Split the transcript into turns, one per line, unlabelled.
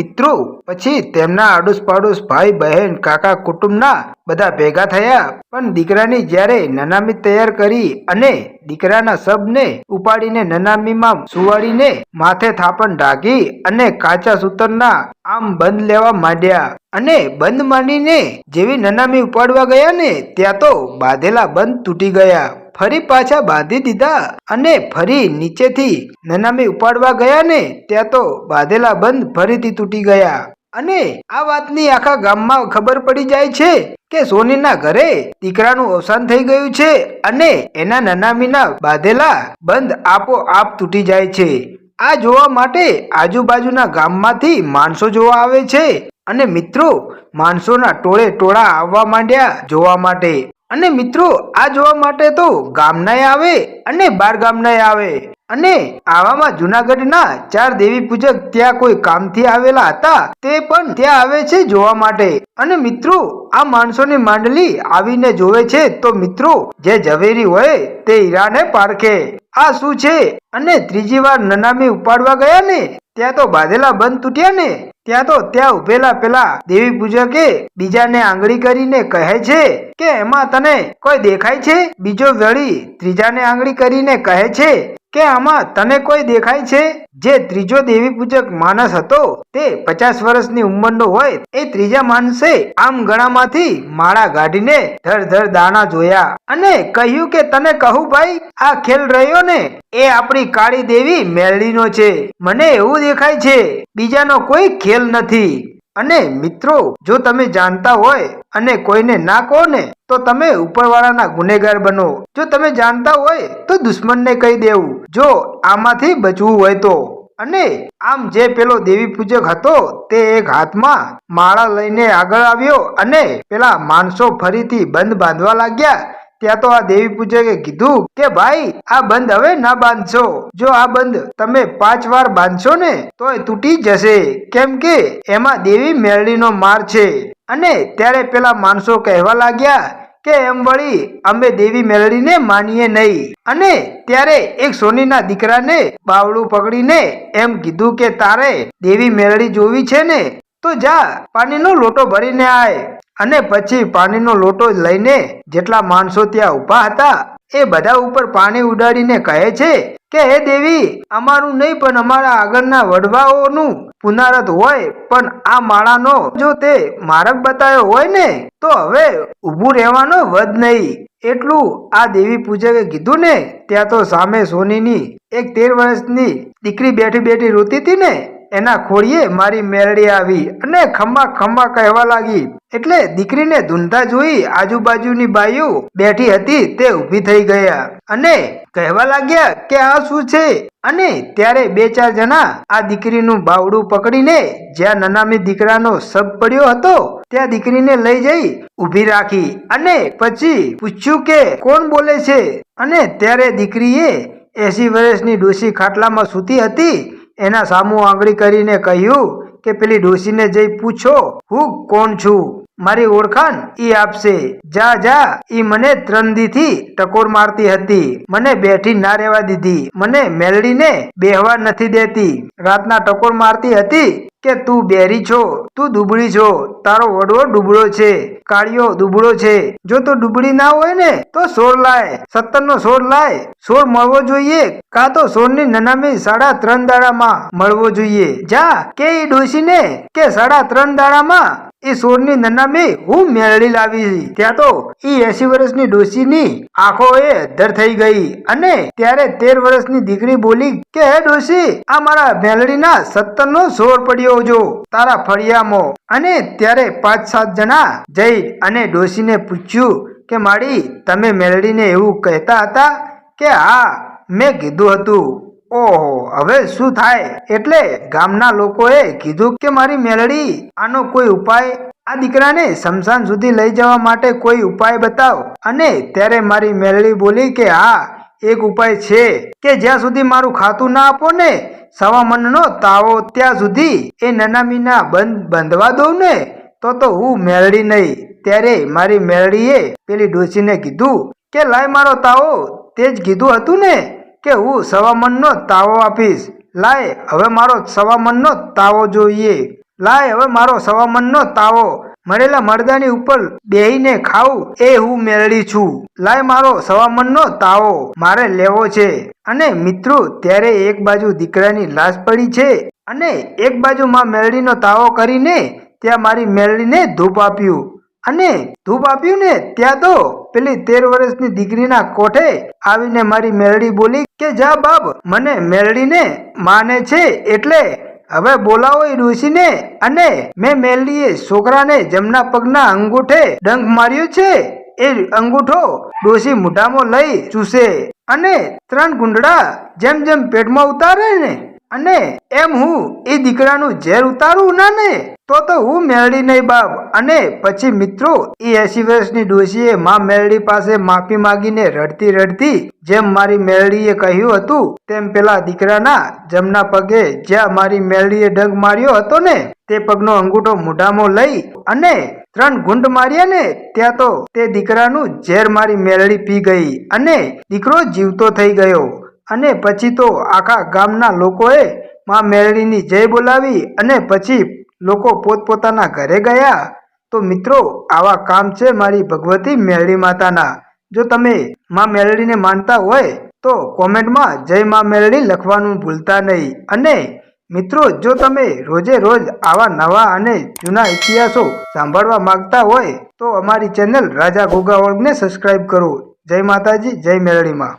મિત્રો, પછી તેમના આડોશ પાડોશ ભાઈ, બહેન, કાકા, કુટુંબના બધા ભેગા થયા. પણ દીકરાની જ્યારે નનામી તૈયાર કરી અને દીકરાના શબને ઉપાડીને નનામીમાં સુવાડીને માથે થાપણ ઢાંકી અને કાચા સૂતરના આમ બંધ લેવા માંડ્યા. અને બંધ માંડીને જેવી નનામી ઉપાડવા ગયા ને, ત્યાં તો બાંધેલા બંધ તૂટી ગયા. ફરી પાછા બાંધી દીધા અને ફરી નીચેથી નનામી ઉપાડવા ગયા ને ત્યાં તો બાંધેલા બંધ ફરીથી તૂટી ગયા. અને આ વાતની આખા ગામમાં ખબર પડી જાય છે કે સોનીના ઘરે દીકરાનું અવસાન થઈ ગયું છે અને એના નનામીના બાંધેલા બંધ આપોઆપ તૂટી જાય છે. આ જોવા માટે આજુબાજુના ગામમાંથી માણસો જોવા આવે છે અને મિત્રો, માણસોના ટોળે ટોળા આવવા માંડ્યા જોવા માટે. અને મિત્રો, આ જોવા માટે તો ગામનાય આવે અને બાર ગામનાય આવે. અને આવામાં જુનાગઢના ચાર દેવી પૂજક ત્યાં કોઈ કામથી આવેલા હતા, તે પણ ત્યાં આવે છે જોવા માટે. અને મિત્રો, આ માણસોની માંડલી આવીને જોવે છે તો મિત્રો, જે ઝવેરી હોય તે હીરાને પારખે. આ શું છે? અને ત્રીજી વાર નનામી ઉપાડવા ગયા ને, ત્યાં તો બાંધેલા બંધ તૂટ્યા ને? ત્યાં તો ત્યાં ઉભેલા પેલા દેવી પૂજકે બીજાને આંગળી કરીને કહે છે કે, એમાં તને કોઈ દેખાય છે? બીજો વળી ત્રીજાને આંગળી કરીને કહે છે કે આમાં તને કોઈ દેખાય છે? જે ત્રીજો દેવી પૂજક માણસ હતો, તે પચાસ વર્ષની ઉંમરનો હોય, એ ત્રીજા માણસે આમ ગળામાંથી માળા ગાઢીને ધર ધર દાણા જોયા અને કહ્યું કે, તને કહું ભાઈ, આ ખેલ રહ્યો ને, એ આપણી કાળી દેવી મેલડીનો છે. મને એવું દેખાય છે, બીજાનો કોઈ ખેલ નથી. અને મિત્રો, જો તમે જાણતા હોય અને કોઈને ના કહો ને, તો તમે ઉપરવાળાના ગુનેગાર બનો. જો તમે જાણતા હોય, તો દુશ્મનને કહી દેવું, જો આમાંથી બચવું હોય તો. અને આમ જે પેલો દેવી પૂજક હતો, તે એક હાથમાં માળા લઈને આગળ આવ્યો અને પેલા માણસો ફરીથી બંધ બાંધવા લાગ્યા. ત્યાં તો આ દેવી પૂજકે કીધું કે, ભાઈ, આ બંધ હવે ના બાંધશો. જો આ બંધ તમે પાંચ વાર બાંધશો ને તો એ તૂટી જશે. કેમ કે એમાં દેવી મેળડીનો માર છે. અને ત્યારે પેલા માણસો કહેવા લાગ્યા કે, એમ વળી અમે દેવી મેળડીને માનીએ નહીં. અને ત્યારે એક સોનીના દીકરાને બાવડું પકડીને એમ કીધું કે, તારે દેવી મેળડી જોવી છે ને તો જા, પાણીનો લોટો ભરીને આય. અને પછી પાણીનો લોટો લઈને જેટલા માણસો ત્યાં ઊભા હતા, એ બધા ઉપર પાણી ઉડાડીને કહે છે કે, હે દેવી, અમારું નહીં, પણ અમારા આગળના વડવાઓનું પુનારત હોય, પણ આ માળાનો જો તે માર્ગ બતાવ્યો હોય ને, તો હવે ઊભું રહેવાનો વધ નહીં. એટલું આ દેવી પૂજકે કીધું ને, ત્યાં તો સામે સોનીની એક તેર વર્ષની દીકરી બેઠી બેઠી રોતી હતી ને એના ખોળીએ મારી મેરડી આવી અને ખમ્મા ખમ્મા કહેવા લાગી. એટલે દીકરીને ધૂંધા જોઈ આજુબાજુની બાઈઓ બેઠી હતી તે ઊભી થઈ ગયા અને કહેવા લાગ્યા કે આ શું છે? અને ત્યારે બે ચાર જણા આ દીકરીનું બાવડું પકડીને જ્યાં નનામી દીકરાનો શબ પડ્યો હતો ત્યાં દીકરીને લઈ જઈ ઊભી રાખી અને પછી પૂછ્યું કે કોણ બોલે છે? અને ત્યારે દીકરીએ એસી વર્ષની ડોશી ખાટલામાં સૂતી હતી એના સામું આંગળી કરીને કહ્યું કે પેલી ડોશીને જઈ પૂછો હું કોણ છું? મારી ઓળખાણ ઈ આપશે. જા જા, ઈ મને ત્રણ દીથી ટકોર મારતી હતી. મને બેઠી ના રહેવા દીધી. મને મેલડીને બેહવા નથી દેતી. રાતના ટકોર મારતી હતી કે તું બેરી છો, તું દુબળી છો, તારો વડવો ડુબળો છે, કાળિયો દુબળો છે. જો તું ડૂબળી ના હોય ને, તો સોળ લાય સત્તર નો સોળ લાય, સોળ મળવો જોઈએ, કાં તો સોળની નનામી સાડા ત્રણ દાડામાં મળવો જોઈએ. જા, કે એ ડોસીને કે સાડા ત્રણ દાડામાં એ સોળની નનામી હું મેળવી લાવી. ત્યાં તો એ એસી વર્ષની ડોશીની આંખો એ અધર થઈ ગઈ અને ત્યારે તેર વર્ષની દીકરી બોલી કે, હે ડોશી, આ મારા મેલડીના સત્તર નો સોર પડ્યો જો, તારા ફળિયામો. અને ત્યારે પાંચ સાત જણા જઈ અને ડોશીને પૂછ્યું કે, માડી, તમે મેલડીને એવું કહેતા હતા કે, હા, મેં કીધું હતું. ઓહો, હવે શું થાય? એટલે ગામના લોકોએ કીધું કે મારી મેલડી, આનો કોઈ ઉપાય? આ દીકરાને શમશાન સુધી લઈ જવા માટે કોઈ ઉપાય બતાવ? અને ત્યારે મારી મેલડી બોલી કે, હા, એક ઉપાય છે કે જ્યાં સુધી મારું ખાતું ના આપો ને, સવા મનનો તાવો ત્યાં સુધી એ નનામીના બંધ બંધવા દઉં ને, તો તો હું મેળડી નહીં. ત્યારે મારી મેળડીએ પેલી ડોસીને કીધું કે, લાય મારો તાવો. તે જ કીધું હતું ને કે હું સવા મનનો તાવો આપીશ. લાય, હવે મારો સવા મનનો તાવો જોઈએ. લાય, હવે મારો સવામનનો તાવો. મળેલા મરદાની ઉપર બેહીને ખાવું એ હું મેળડી છું. લાય, મારો સવામનનો તાવો મારે લેવો છે. અને મિત્રો, ત્યારે એક બાજુ દીકરાની લાશ પડી છે અને એક બાજુ માં મેળડીનો તાવો કરીને ત્યાં મારી મેળડીને ધૂપ આપ્યું. અને ધૂપ આપ્યું ને ત્યાં તો પેલી તેર વર્ષની દીકરીના કોઠે આવીને મારી મેળડી બોલી કે, જા બાપ, મને મેળડીને માને છે એટલે હવે બોલાવો એ ઋષિને અને મેં મેરડીએ છોકરાને જમના પગના અંગૂઠે ડંખ માર્યો છે. એ અંગૂઠો ડોસી મોઢામાં લઈ ચૂસે. અને ત્રણ ગુંડળા જેમ જેમ પેટમાં ઉતારે ને અને એમ હું એ દીકરાનું ઝેર ઉતારું ના ને? તો તો હું મેળડી નહીં બાપ. અને પછી મિત્રો, એ એસી વર્ષની ડોશીએ માં મેળડી પાસે માફી માંગીને રડતી રડતી જેમ મારી મેળડીએ કહ્યું હતું, તેમ પેલા દીકરાના જમના પગે જ્યાં મારી મેળડીએ ડંગ માર્યો હતો ને, તે પગનો અંગૂઠો મોઢામાં લઈ અને ત્રણ ગુંડ માર્યા ને, ત્યાં તો તે દીકરાનું ઝેર મારી મેળડી પી ગઈ અને દીકરો જીવતો થઈ ગયો. અને પછી તો આખા ગામના લોકોએ માં મેળડીની જય બોલાવી અને પછી લોકો પોતપોતાના ઘરે ગયા. તો મિત્રો, આવા કામ છે મારી ભગવતી મેળડી માતાના. જો તમે માં મેળડીને માનતા હોય, તો કોમેન્ટમાં જય માં મેળડી લખવાનું ભૂલતા નહીં. અને મિત્રો, જો તમે રોજે રોજ આવા નવા અને જૂના ઇતિહાસો સાંભળવા માંગતા હોય, તો અમારી ચેનલ રાજા ગોગા વર્ગને સબસ્ક્રાઈબ કરો. જય માતાજી, જય મેળડીમાં